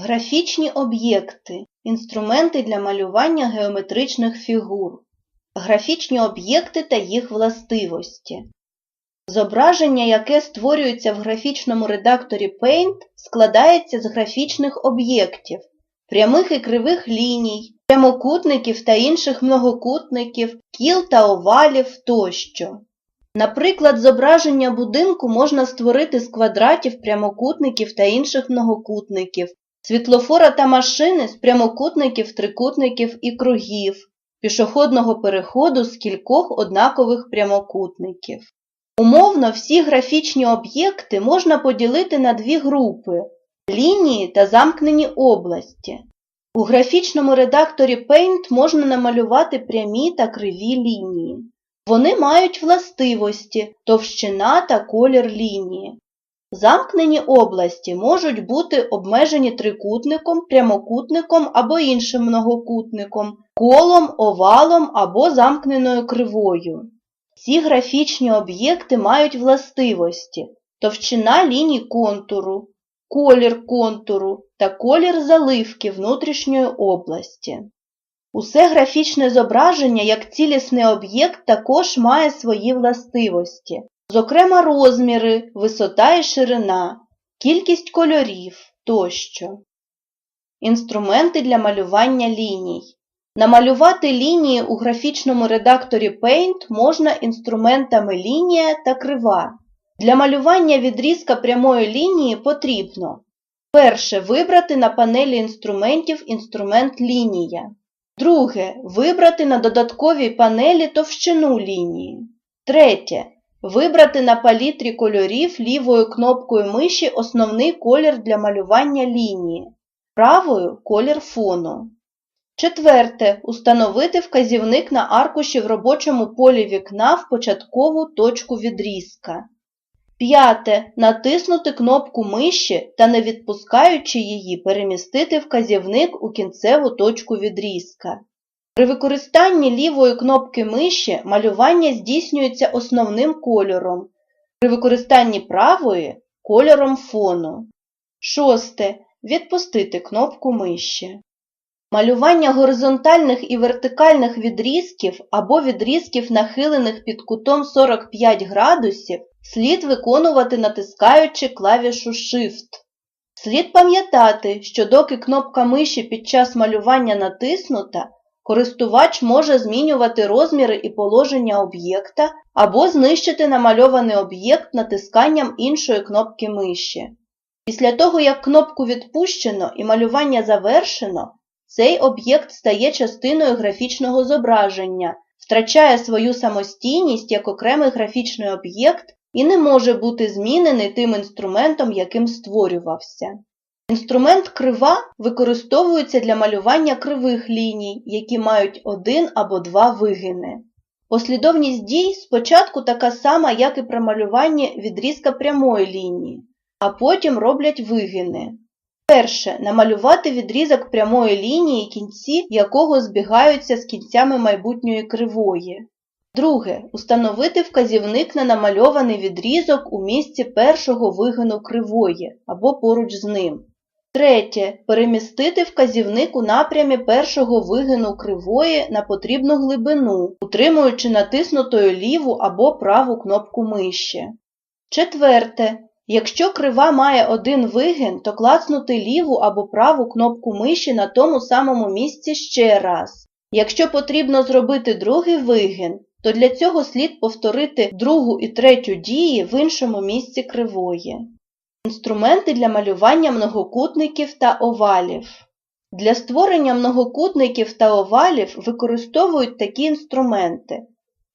Графічні об'єкти інструменти для малювання геометричних фігур. Графічні об'єкти та їх властивості. Зображення, яке створюється в графічному редакторі Paint, складається з графічних об'єктів, прямих і кривих ліній, прямокутників та інших многокутників, кіл та овалів тощо. Наприклад, зображення будинку можна створити з квадратів, прямокутників та інших многокутників, світлофора та машини з прямокутників, трикутників і кругів, пішохідного переходу з кількох однакових прямокутників. Умовно всі графічні об'єкти можна поділити на дві групи – лінії та замкнені області. У графічному редакторі Paint можна намалювати прямі та криві лінії. Вони мають властивості товщина та колір лінії. Замкнені області можуть бути обмежені трикутником, прямокутником або іншим многокутником, колом, овалом або замкненою кривою. Ці графічні об'єкти мають властивості товщина ліній контуру, колір контуру та колір заливки внутрішньої області. Усе графічне зображення як цілісний об'єкт також має свої властивості, зокрема розміри, висота і ширина, кількість кольорів тощо. Інструменти для малювання ліній. Намалювати лінії у графічному редакторі Paint можна інструментами лінія та крива. Для малювання відрізка прямої лінії потрібно перше вибрати на панелі інструментів інструмент лінія. Друге вибрати на додатковій панелі товщину лінії. Третє вибрати на палітрі кольорів лівою кнопкою миші основний колір для малювання лінії, правою колір фону. Четверте. Установити вказівник на аркуші в робочому полі вікна в початкову точку відрізка. П'яте. Натиснути кнопку миші та, не відпускаючи її, перемістити вказівник у кінцеву точку відрізка. При використанні лівої кнопки миші малювання здійснюється основним кольором, при використанні правої – кольором фону. Шосте. Відпустити кнопку миші. Малювання горизонтальних і вертикальних відрізків або відрізків, нахилених під кутом 45 градусів, слід виконувати натискаючи клавішу Shift. Слід пам'ятати, що доки кнопка миші під час малювання натиснута, користувач може змінювати розміри і положення об'єкта або знищити намальований об'єкт натисканням іншої кнопки миші. Після того, як кнопку відпущено і малювання завершено, цей об'єкт стає частиною графічного зображення, втрачає свою самостійність як окремий графічний об'єкт і не може бути змінений тим інструментом, яким створювався. Інструмент крива використовується для малювання кривих ліній, які мають один або два вигини. Послідовність дій спочатку така сама, як і при малюванні відрізка прямої лінії, а потім роблять вигини. Перше. Намалювати відрізок прямої лінії, кінці якого збігаються з кінцями майбутньої кривої. Друге. Установити вказівник на намальований відрізок у місці першого вигину кривої або поруч з ним. Третє. Перемістити вказівник у напрямі першого вигину кривої на потрібну глибину, утримуючи натиснутою ліву або праву кнопку миші. Четверте. Якщо крива має один вигин, то клацнути ліву або праву кнопку миші на тому самому місці ще раз. Якщо потрібно зробити другий вигин, то для цього слід повторити другу і третю дії в іншому місці кривої. Інструменти для малювання многокутників та овалів. Для створення многокутників та овалів використовують такі інструменти: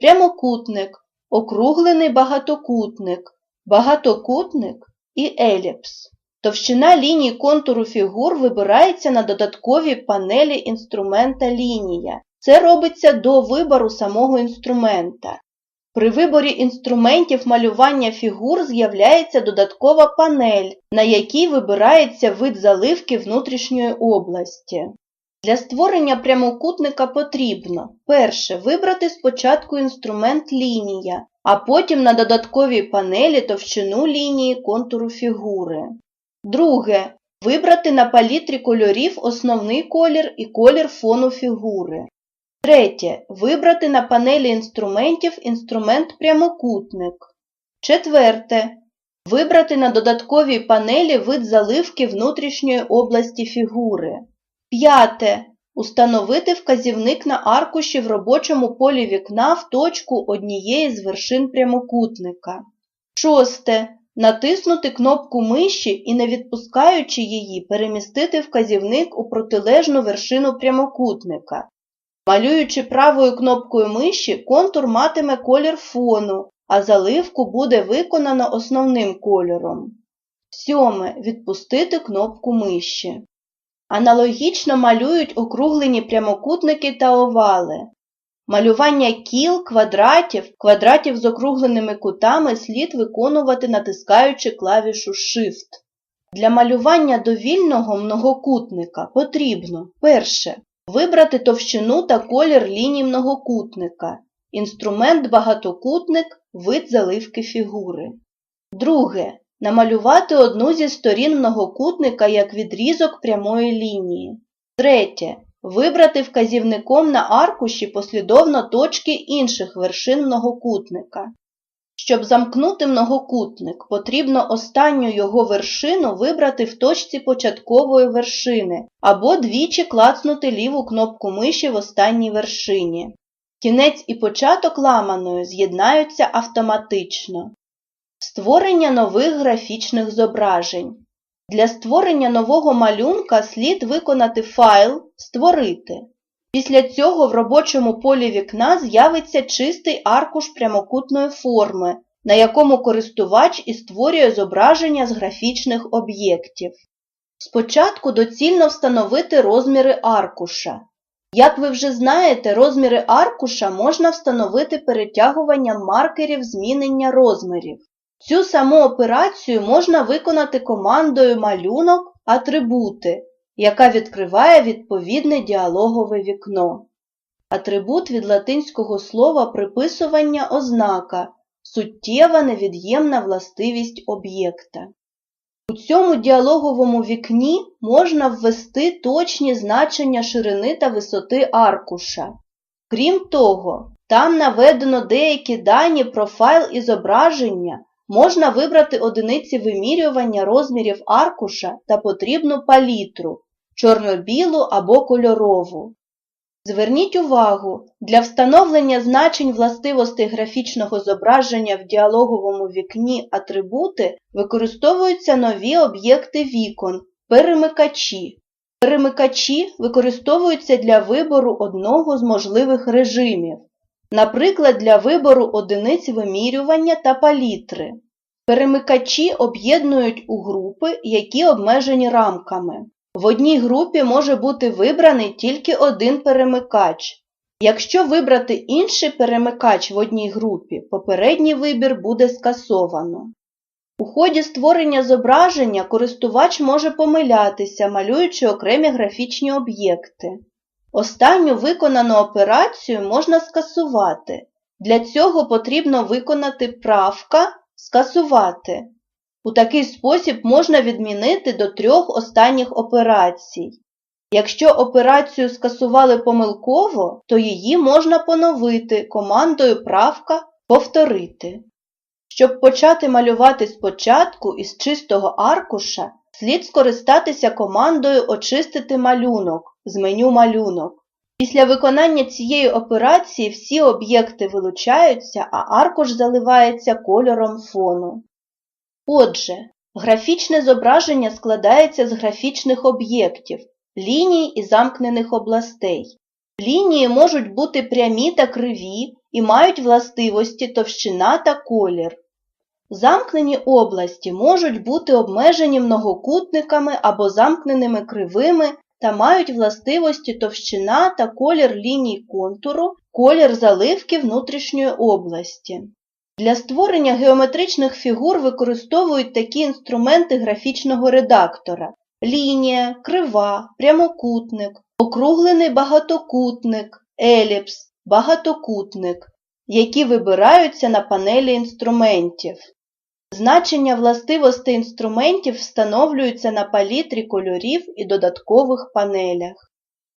прямокутник, округлений багатокутник, багатокутник і еліпс. Товщина ліній контуру фігур вибирається на додатковій панелі інструмента лінія. Це робиться до вибору самого інструмента. При виборі інструментів малювання фігур з'являється додаткова панель, на якій вибирається вид заливки внутрішньої області. Для створення прямокутника потрібно перше вибрати спочатку інструмент лінія, а потім на додатковій панелі товщину лінії контуру фігури. Друге Вибрати на палітрі кольорів основний колір і колір фону фігури. Третє. Вибрати на панелі інструментів інструмент прямокутник. Четверте. Вибрати на додатковій панелі вид заливки внутрішньої області фігури. П'яте. Установити вказівник на аркуші в робочому полі вікна в точку однієї з вершин прямокутника. Шосте. Натиснути кнопку миші і, не відпускаючи її, перемістити вказівник у протилежну вершину прямокутника. Малюючи правою кнопкою миші, контур матиме колір фону, а заливку буде виконано основним кольором. Сьоме. Відпустити кнопку миші. Аналогічно малюють округлені прямокутники та овали. Малювання кіл, квадратів, квадратів з округленими кутами слід виконувати, натискаючи клавішу Shift. Для малювання довільного многокутника потрібно перше. Вибрати товщину та колір ліній многокутника. Інструмент багатокутник, вид заливки фігури. Друге. Намалювати одну зі сторін многокутника як відрізок прямої лінії. Третє. Вибрати вказівником на аркуші послідовно точки інших вершин многокутника. Щоб замкнути многокутник, потрібно останню його вершину вибрати в точці початкової вершини або двічі клацнути ліву кнопку миші в останній вершині. Кінець і початок ламаної з'єднаються автоматично. Створення нових графічних зображень. Для створення нового малюнка слід виконати файл Створити. Після цього в робочому полі вікна з'явиться чистий аркуш прямокутної форми, на якому користувач і створює зображення з графічних об'єктів. Спочатку доцільно встановити розміри аркуша. Як ви вже знаєте, розміри аркуша можна встановити перетягуванням маркерів змінення розмірів. Цю саму операцію можна виконати командою малюнок атрибути, яка відкриває відповідне діалогове вікно. Атрибут від латинського слова приписування ознака, суттєва невід'ємна властивість об'єкта. У цьому діалоговому вікні можна ввести точні значення ширини та висоти аркуша. Крім того, там наведено деякі дані про файл і зображення, можна вибрати одиниці вимірювання розмірів аркуша та потрібну палітру чорно-білу або кольорову. Зверніть увагу, для встановлення значень властивостей графічного зображення в діалоговому вікні атрибути використовуються нові об'єкти вікон, перемикачі. Перемикачі використовуються для вибору одного з можливих режимів, наприклад, для вибору одиниць вимірювання та палітри. Перемикачі об'єднують у групи, які обмежені рамками. В одній групі може бути вибраний тільки один перемикач. Якщо вибрати інший перемикач в одній групі, попередній вибір буде скасовано. У ході створення зображення користувач може помилятися, малюючи окремі графічні об'єкти. Останню виконану операцію можна скасувати. Для цього потрібно виконати правка Скасувати. У такий спосіб можна відмінити до трьох останніх операцій. Якщо операцію скасували помилково, то її можна поновити командою правка Повторити. Щоб почати малювати спочатку із чистого аркуша, слід скористатися командою Очистити малюнок з меню Малюнок. Після виконання цієї операції всі об'єкти вилучаються, а аркуш заливається кольором фону. Отже, графічне зображення складається з графічних об'єктів, ліній і замкнених областей. Лінії можуть бути прямі та криві і мають властивості товщина та колір. Замкнені області можуть бути обмежені многокутниками або замкненими кривими та мають властивості товщина та колір ліній контуру, колір заливки внутрішньої області. Для створення геометричних фігур використовують такі інструменти графічного редактора лінія, крива, прямокутник, округлений багатокутник, еліпс, багатокутник, які вибираються на панелі інструментів. Значення властивостей інструментів встановлюються на палітрі кольорів і додаткових панелях.